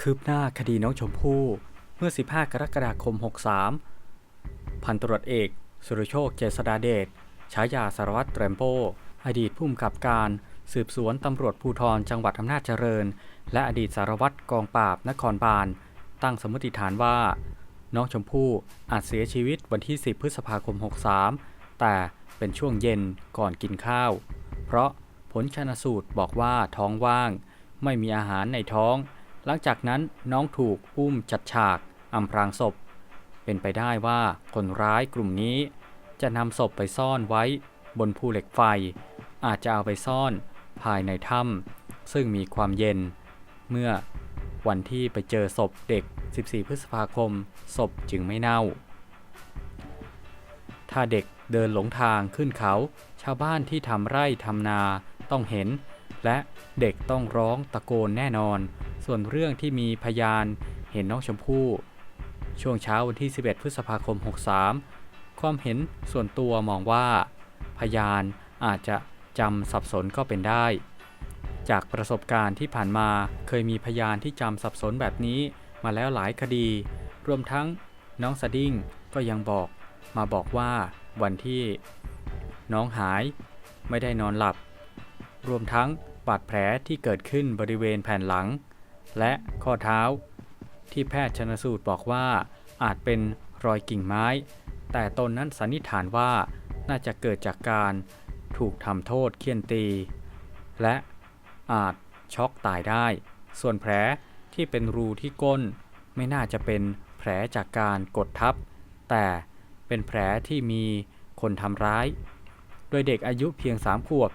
คืบหน้าคดีน้องชมพู่เมื่อ 15 กรกฎาคม 63 พันตรวจเอก สุรโชค เจษดาเดช ฉายาสารวัตรแรมโบ้อดีตผู้กำกับการสืบสวนตำรวจภูธรจังหวัดอำนาจเจริญ และอดีตสารวัตรกองปราบนครบาล ตั้งสมมติฐานว่า น้องชมพู่อาจเสียชีวิตวันที่ 10 พฤษภาคม 63 แต่เป็นช่วงเย็นก่อนกินข้าว เพราะผลชนสูตรบอกว่าท้องว่าง ไม่มีอาหารในท้อง หลังจากนั้นน้องถูกอุ้มจัดฉากอำพรางศพ เป็นไปได้ว่าคนร้ายกลุ่มนี้ จะนำศพไปซ่อนไว้บนภูเหล็กไฟ อาจจะเอาไปซ่อนภายในถ้ำซึ่งมีความเย็น เมื่อวันที่ไปเจอศพเด็ก 14 พฤษภาคม ศพจึงไม่เน่า ถ้าเด็กเดินหลงทางขึ้นเขา ชาวบ้านที่ทำไร่ทำนาต้องเห็น และเด็กต้องร้องตะโกนแน่นอน ส่วนเรื่องที่มีพยานเห็นน้องชมพู่ ช่วงเช้าวันที่ 11 พฤษภาคม 63 ความเห็นส่วนตัวมองว่า พยานอาจจะจำสับสนก็เป็นได้ จากประสบการณ์ที่ผ่านมาเคยมีพยานที่จำสับสนแบบนี้มาแล้วหลายคดี รวมทั้งน้องสดิ้งก็ยังบอกมาบอกว่าวันที่น้องหายไม่ได้นอนหลับ รวมทั้งบาดแผลที่เกิดขึ้นบริเวณแผ่นหลัง และข้อเท้า ที่แพทย์ชนสูตรบอกว่าอาจเป็นรอยกิ่งไม้ แต่ตนนั้นสันนิษฐานว่าน่าจะเกิดจากการถูกทำโทษเคี่ยนตี และอาจช็อกตายได้ ส่วนแผลที่เป็นรูที่ก้นไม่น่าจะเป็นแผลจากการกดทับ แต่เป็นแผลที่มีคนทำร้าย โดยเด็กอายุเพียงสามขวบ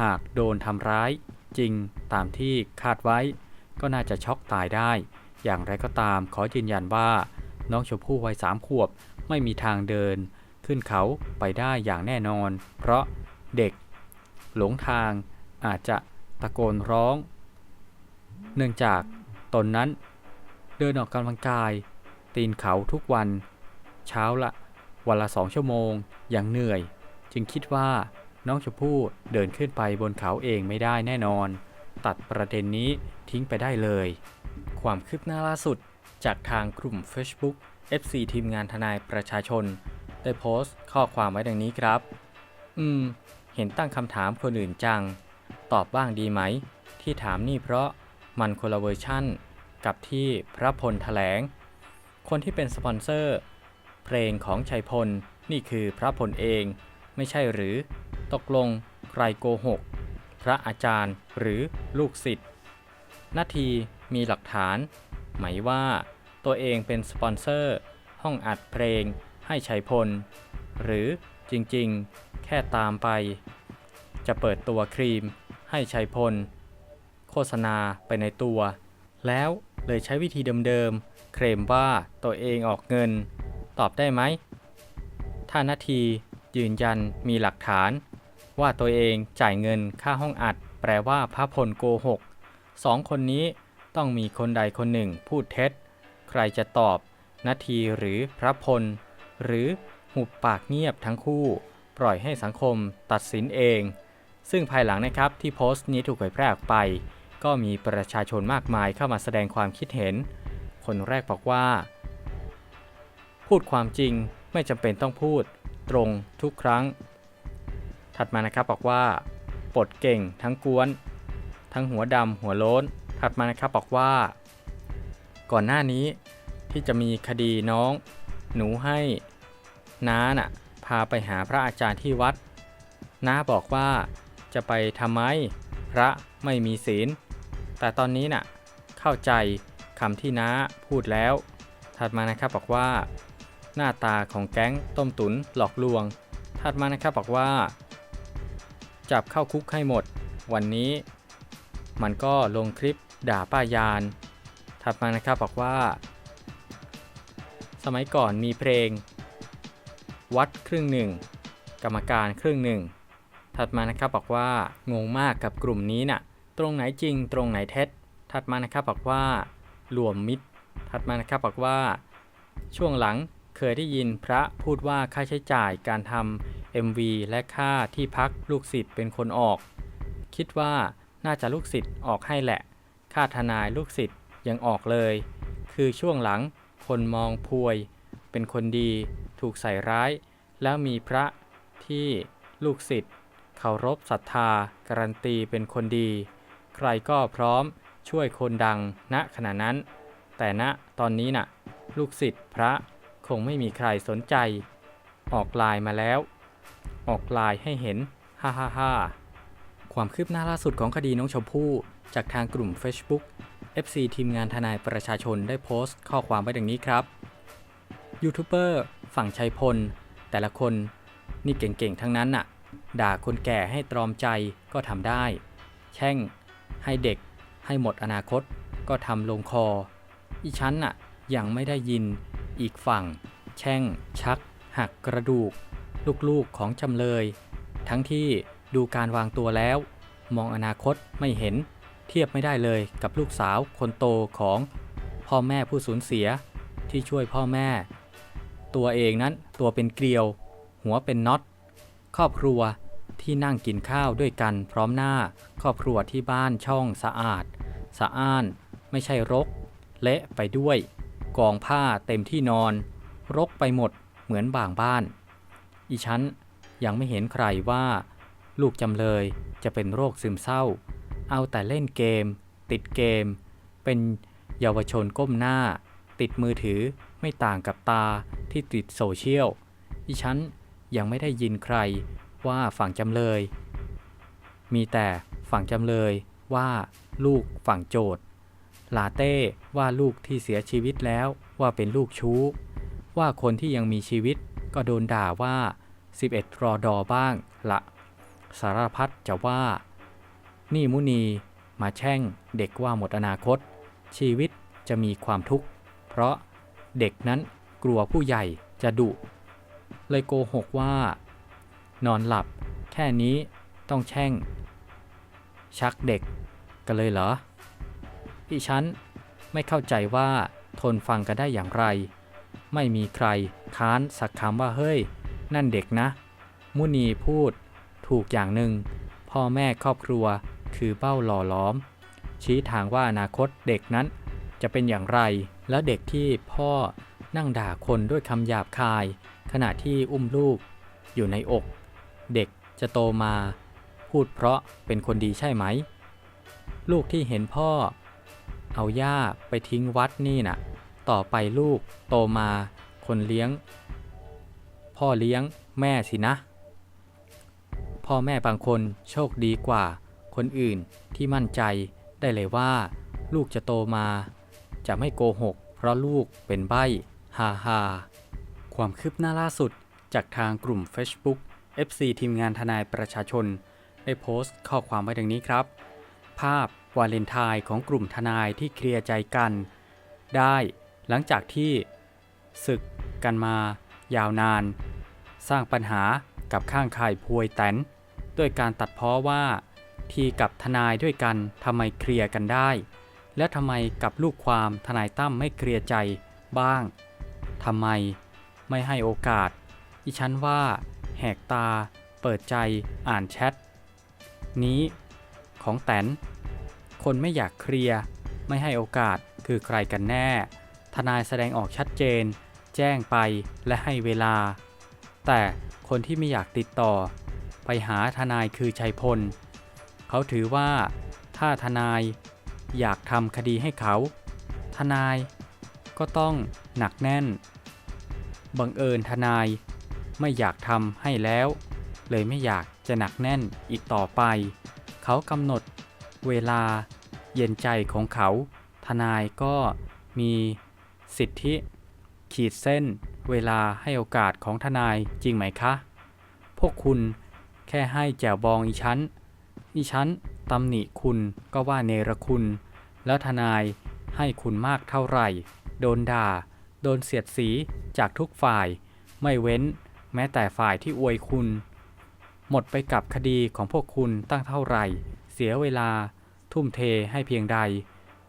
หากโดนทำร้ายจริงตามที่คาดไว้ ก็น่าจะช็อกตายได้ อย่างไรก็ตามขอยืนยันว่า น้องชมพู่วัยสามขวบไม่มีทางเดิน ขึ้นเขาไปได้อย่างแน่นอน เพราะเด็ก หลงทางอาจจะตะโกนร้อง เนื่องจากตนนั้น เดินออกกำลังกาย ตีนเขาทุกวัน เช้าละ วันละสองชั่วโมงอย่างเหนื่อย จึงคิดว่าน้องชมพู่เดินขึ้นไปบนเขาเองไม่ได้แน่นอน ตัดประเด็นนี้ทิ้งไปได้เลย ความคืบหน้าล่าสุดจากทางกลุ่ม Facebook FC ทีมงานทนายประชาชน ได้โพสต์ข้อความไว้ดังนี้ครับ อืม เห็นตั้งคำถามคนอื่นจัง ตอบบ้างดีไหม ที่ถามนี่เพราะมันคนละเวอร์ชั่น กับที่พระพลแถลง คนที่เป็นสปอนเซอร์ เพลงของชัยพล นี่คือพระพลเอง ไม่ใช่หรือ ตกลงใครโกหก พระอาจารย์หรือลูกศิษย์นาทีมีหลักฐาน ไหมว่าตัวเองเป็นสปอนเซอร์ ห้องอัดเพลงให้ชัยพล หรือจริงๆ แค่ตามไป จะเปิดตัวครีมให้ชัยพล โฆษณาไปในตัว แล้วเลยใช้วิธีเดิมๆ เคลมว่าตัวเองออกเงิน ตอบได้ไหม ถ้านาทียืนยันมีหลักฐาน ว่าตัวเองจ่ายเงินค่าห้องอัด แปลว่าพระพลโกหกสองคนนี้ต้องมีคนใดคนหนึ่งพูดเท็จ ใครจะตอบนาทีหรือพระพล หรือหุบปากเงียบทั้งคู่ ปล่อยให้สังคมตัดสินเอง ซึ่งภายหลังนะครับที่โพสต์นี้ถูกเผยแพร่ออกไป ก็มีประชาชนมากมายเข้ามาแสดงความคิดเห็น คนแรกบอกว่า พูดความจริงไม่จำเป็นต้องพูด ตรงทุกครั้ง ถัดมานะครับบอกว่าปลดเก่งทั้งกวน ทั้งหัวดำหัวโล้น ถัดมานะครับบอกว่า ก่อนหน้านี้ที่จะมีคดีน้อง หนูให้น้าน่ะพาไปหาพระอาจารย์ที่วัด น้าบอกว่าจะไปทำไม พระไม่มีศีล แต่ตอนนี้น่ะเข้าใจคำที่น้าพูดแล้ว ถัดมานะครับบอกว่า หน้าตาของแก๊งต้มตุนหลอกลวง ถัดมานะครับบอกว่า จับเข้าคุกให้หมด วันนี้ มันก็ลงคลิปด่าป้ายาน ถัดมานะครับบอกว่า สมัยก่อนมีเพลง วัดครึ่งหนึ่งกรรมการครึ่งหนึ่งถัดมานะครับบอกว่างงมากกับกลุ่มนี้น่ะ ตรงไหนจริงตรงไหนเท็จ ถัดมานะครับบอกว่ารวมมิตรถัดมานะครับบอกว่า ช่วงหลัง เคยได้ยินพระพูดว่าค่าใช้จ่ายการทำ MV และค่าที่พักลูกศิษย์เป็นคนออก คิดว่าน่าจะลูกศิษย์ออกให้แหละ ค่าทนายลูกศิษย์ยังออกเลย คือช่วงหลังคนมองพวย เป็นคนดี ถูกใส่ร้าย แล้วมีพระที่ลูกศิษย์เคารพศรัทธา การันตีเป็นคนดี ใครก็พร้อมช่วยคนดังณขณะนั้น แต่ณตอนนี้น่ะ ลูกศิษย์พระ คงไม่มีใครสนใจ ออกลายมาแล้ว ออกลายให้เห็น ฮ่าฮ่าฮ่าความคืบหน้าล่าสุดของคดีน้องชมพู่ จากทางกลุ่ม Facebook FC ทีมงานทนายประชาชนได้โพสต์ข้อความไว้ดังนี้ครับยูทูบเบอร์ฝั่งชัยพล แต่ละคนนี่เก่งๆ ทั้งนั้นน่ะ ด่าคนแก่ให้ตรอมใจก็ทำได้ แช่ง ให้เด็ก ให้หมดอนาคต ก็ทำลงคอ อีชั้นน่ะยังไม่ได้ยิน อีกฝั่ง แช่ง ชัก หักกระดูก ลูกๆของจำเลย ทั้งที่ดูการวางตัวแล้ว มองอนาคตไม่เห็น เทียบไม่ได้เลยกับลูกสาวคนโตของพ่อแม่ผู้สูญเสียที่ช่วยพ่อแม่ ตัวเองนั้นตัวเป็นเกลียว หัวเป็นน็อต ครอบครัวที่นั่งกินข้าวด้วยกันพร้อมหน้า ครอบครัวที่บ้านช่องสะอาด สะอ้าน ไม่ใช่รก เละไปด้วย กองผ้าเต็มที่นอน รกไปหมดเหมือนบางบ้าน อีฉันยังไม่เห็นใครว่า ลูกจำเลยจะเป็นโรคซึมเศร้า เอาแต่เล่นเกม ติดเกม เป็นเยาวชนก้มหน้า ติดมือถือไม่ต่างกับตาที่ติดโซเชียลอีฉันยังไม่ได้ยินใครว่าฝั่งจำเลย มีแต่ฝั่งจำเลยว่าลูกฝั่งโจทย์ ลาเต้ว่าลูกที่เสียชีวิตแล้วว่าเป็นลูกชู้ ว่าคนที่ยังมีชีวิตก็โดนด่าว่า 11 รอดอบ้างละสารพัดจะว่า นี่มุนีมาแช่งเด็กว่าหมดอนาคต ชีวิตจะมีความทุกข์ เพราะเด็กนั้นกลัวผู้ใหญ่จะดุ เลยโกหกว่า นอนหลับ แค่นี้ต้องแช่ง ชักเด็กกันเลยเหรอ ดิฉันไม่เข้าใจว่าทนฟังกันได้อย่างไร ไม่มีใครค้านสักคำว่าเฮ้ย นั่นเด็กนะ มุนีพูดถูกอย่างหนึ่ง พ่อแม่ครอบครัวคือเป้าหล่อล้อม ชี้ทางว่าอนาคตเด็กนั้นจะเป็นอย่างไร และเด็กที่พ่อนั่งด่าคนด้วยคำหยาบคาย ขณะที่อุ้มลูก อยู่ในอก เด็กจะโตมา พูดเพราะเป็นคนดีใช่ไหม ลูกที่เห็นพ่อ เอาย่าไปทิ้งวัดนี่น่ะ ต่อไปลูกโตมาคนเลี้ยง พ่อเลี้ยงแม่สินะ พ่อแม่บางคนโชคดีกว่า คนอื่นที่มั่นใจได้เลยว่า ลูกจะโตมา จะไม่โกหก เพราะลูกเป็นใบ้ฮาฮาความคืบหน้าล่าสุดจากทางกลุ่ม Facebook FC ทีมงานทนายประชาชน ได้โพสต์ข้อความไว้ดังนี้ครับ ภาพ วาเลนไทน์ของกลุ่มทนายที่เคลียร์ใจกัน ได้หลังจากที่ศึกกันมายาวนาน สร้างปัญหากับข้างข่ายพวยแตนด้วยการตัดพ้อว่าทีกับทนายด้วยกันทำไมเคลียร์กันได้ และทำไมกับลูกความทนายตั้มไม่เคลียร์ใจบ้างทำไมไม่ให้โอกาส อีฉันว่า แหกตา เปิดใจอ่านแชท นี้ของแตน คนไม่อยากเคลียร์ ไม่ให้โอกาสคือใครกันแน่ ทนายแสดงออกชัดเจน แจ้งไปและให้เวลา แต่คนที่ไม่อยากติดต่อ ไปหาทนายคือชัยพล เขาถือว่า ถ้าทนายอยากทำคดีให้เขา ทนายก็ต้องหนักแน่น บังเอิญทนายไม่อยากทำให้แล้ว เลยไม่อยากจะหนักแน่นอีกต่อไป เขากำหนด เวลาเย็นใจของเขา ทนายก็มีสิทธิ ขีดเส้น เวลาให้โอกาสของทนายจริงไหมคะ พวกคุณแค่ให้แจวบองอีชั้น อีชั้นตำหนิคุณก็ว่าเนรคุณ แล้วทนายให้คุณมากเท่าไหร่ โดนด่า โดนเสียดสีจากทุกฝ่าย ไม่เว้นแม้แต่ฝ่ายที่อวยคุณ หมดไปกับคดีของพวกคุณตั้งเท่าไหร่ เสียเวลา ทุ่มเทให้เพียงใด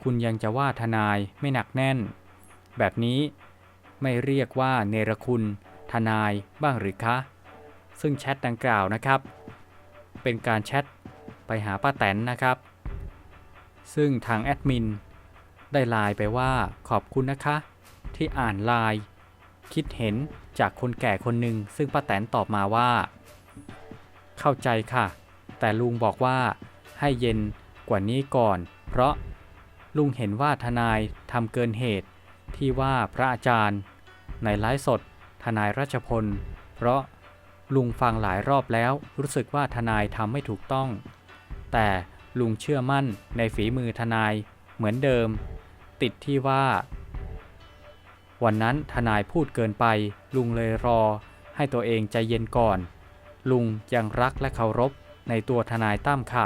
คุณยังจะว่าทนายไม่หนักแน่น แบบนี้ไม่เรียกว่าเนรคุณ ทนายบ้างหรือคะ ซึ่งแชทดังกล่าวนะครับ เป็นการแชทไปหาป้าแตนนะครับ ซึ่งทางแอดมินได้ไลน์ไปว่าขอบคุณนะคะ ที่อ่านไลน์คิดเห็นจากคนแก่คนหนึ่งซึ่งป้าแตนตอบมาว่า เข้าใจค่ะ แต่ลุงบอกว่า ให้เย็นกว่านี้ก่อน เพราะลุงเห็นว่าทนายทำเกินเหตุที่ว่าพระอาจารย์ ในไลฟ์สด ทนายรัชพล เพราะลุงฟังหลายรอบแล้วรู้สึกว่าทนายทำไม่ถูกต้อง แต่ลุงเชื่อมั่นในฝีมือทนายเหมือนเดิม ติดที่ว่า วันนั้นทนายพูดเกินไป ลุงเลยรอ ให้ตัวเองใจเย็นก่อน ลุงยังรักและเคารพในตัวทนายตั้มค่ะ